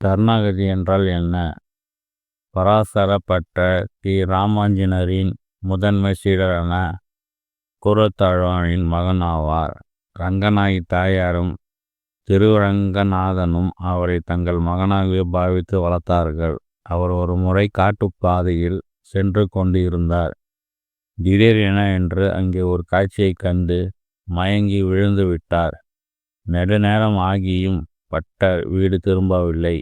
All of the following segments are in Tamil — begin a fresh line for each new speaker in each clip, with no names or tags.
சரணாகதி என்றால் என்ன? பராசரப்பட்ட ஸ்ரீ ராமாஞ்சனரின் முதன்மை சீடரான குரத்தாழ்வானின் மகன் ஆவார். ரங்கநாயகி தாயாரும் திருரங்கநாதனும் அவரை தங்கள் மகனாகவே பாவித்து வளர்த்தார்கள். அவர் ஒரு முறை காட்டுப்பாதையில் சென்று கொண்டிருந்தார். திடீரென என்று அங்கே ஒரு காட்சியைக் கண்டு மயங்கி விழுந்து விட்டார். நெடுநேரம் ஆகியும் பட்டர் வீடு திரும்பவில்லை.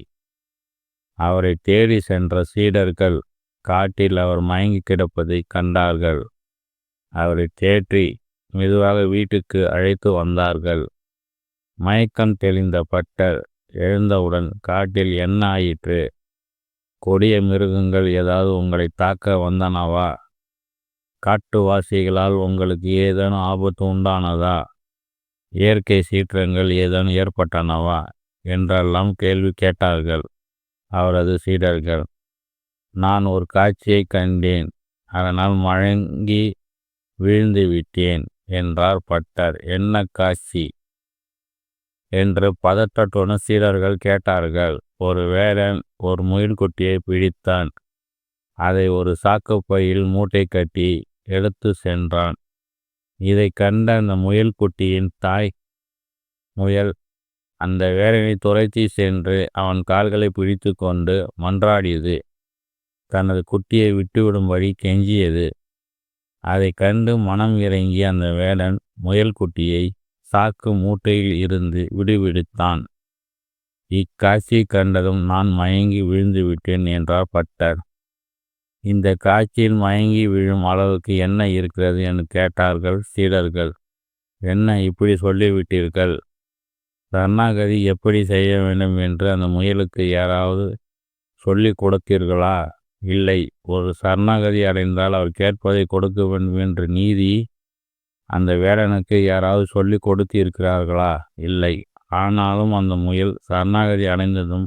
அவரை தேடி சென்ற சீடர்கள் காட்டில் அவர் மயங்கி கிடப்பதை கண்டார்கள். அவரை தேற்றி மெதுவாக வீட்டுக்கு அழைத்து வந்தார்கள். மயக்கம் தெளிந்த பட்டர் எழுந்தவுடன் காட்டில் என்ன ஆயிற்று? கொடிய மிருகங்கள் ஏதாவது உங்களை தாக்க வந்தனவா? காட்டுவாசிகளால் உங்களுக்கு ஏதேனும் ஆபத்து உண்டானதா? இயற்கை சீற்றங்கள் ஏதேனும் ஏற்பட்டனவா? என்றெல்லாம் கேள்வி கேட்டார்கள். அவரது சீடர்கள். நான் ஒரு காட்சியை கண்டேன். அதனால் மழங்கி வீழ்ந்து விட்டேன் என்றார் பட்டர். என்ன காட்சி? என்று பதட்டத்துடன் சீடர்கள் கேட்டார்கள். ஒரு வேடன் ஒரு முயல்குட்டியை பிடித்தான். அதை ஒரு சாக்குப்பையில் மூட்டை கட்டி எடுத்து சென்றான். இதை கண்ட அந்த முயல்குட்டியின் தாய் முயல் அந்த வேடனை துரத்தி சென்று அவன் கால்களை பிடித்து கொண்டு மன்றாடியது. தனது குட்டியை விட்டுவிடும்படி கெஞ்சியது. அதை கண்டு மனம் இறங்கிய அந்த வேடன் முயல்குட்டியை சாக்கு மூட்டையில் இருந்து விடுவிடுத்தான். இக்காட்சி கண்டதும் நான் மயங்கி விழுந்து விட்டேன் என்றார் பட்டர். இந்த காட்சியில் மயங்கி விழும் அளவுக்கு என்ன இருக்கிறது என்று கேட்டார்கள் சீடர்கள். என்ன இப்படி சொல்லிவிட்டீர்கள்? சரணாகதி எப்படி செய்ய வேண்டும் என்று அந்த முயலுக்கு யாராவது சொல்லி கொடுத்தீர்களா? இல்லை. ஒரு சரணாகதி அடைந்தால் அவர் கேட்பதை கொடுக்க வேண்டும் என்ற நீதி அந்த வேடனுக்கு யாராவது சொல்லி கொடுத்திருக்கிறார்களா? இல்லை. ஆனாலும் அந்த முயல் சரணாகதி அடைந்ததும்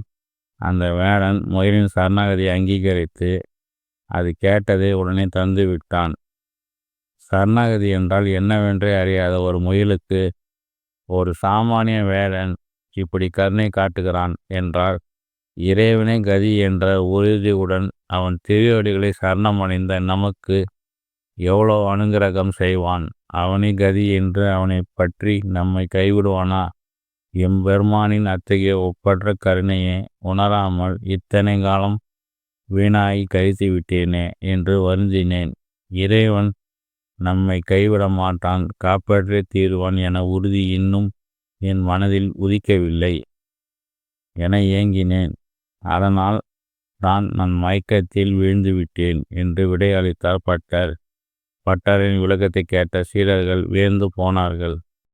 அந்த வேடன் முயலின் சரணாகதியை அங்கீகரித்து அது கேட்டதை உடனே தந்து விட்டான் சரணாகதி என்றால் என்னவென்றே அறியாத ஒரு முயலுக்கு ஒரு சாமானிய வேடன் இப்படி கருணை காட்டுகிறான் என்றால் இறைவனே கதி என்ற உறுதியுடன் அவன் திருவடிகளை சரணமடைந்த நமக்கு எவ்வளோ அனுகிரகம் செய்வான். அவனே கதி என்று அவனை பற்றி நம்மை கைவிடுவானா? எம்பெருமானின் அத்தகைய ஒப்பற்ற கருணையை உணராமல் இத்தனை காலம் வீணாகி கழித்து விட்டேனே என்று வருந்தினேன். இறைவன் நம்மை கைவிட மாட்டான் காப்பாற்றே தீர்வான் என உறுதி இன்னும் என் மனதில் உதிக்கவில்லை. என ஏங்கினேன். அதனால் தான் நான் மயக்கத்தில் விழுந்துவிட்டேன் என்று விடையளித்தார் பட்டர். பட்டரின் விளக்கத்தை கேட்ட சீடர்கள் வியந்து போனார்கள்.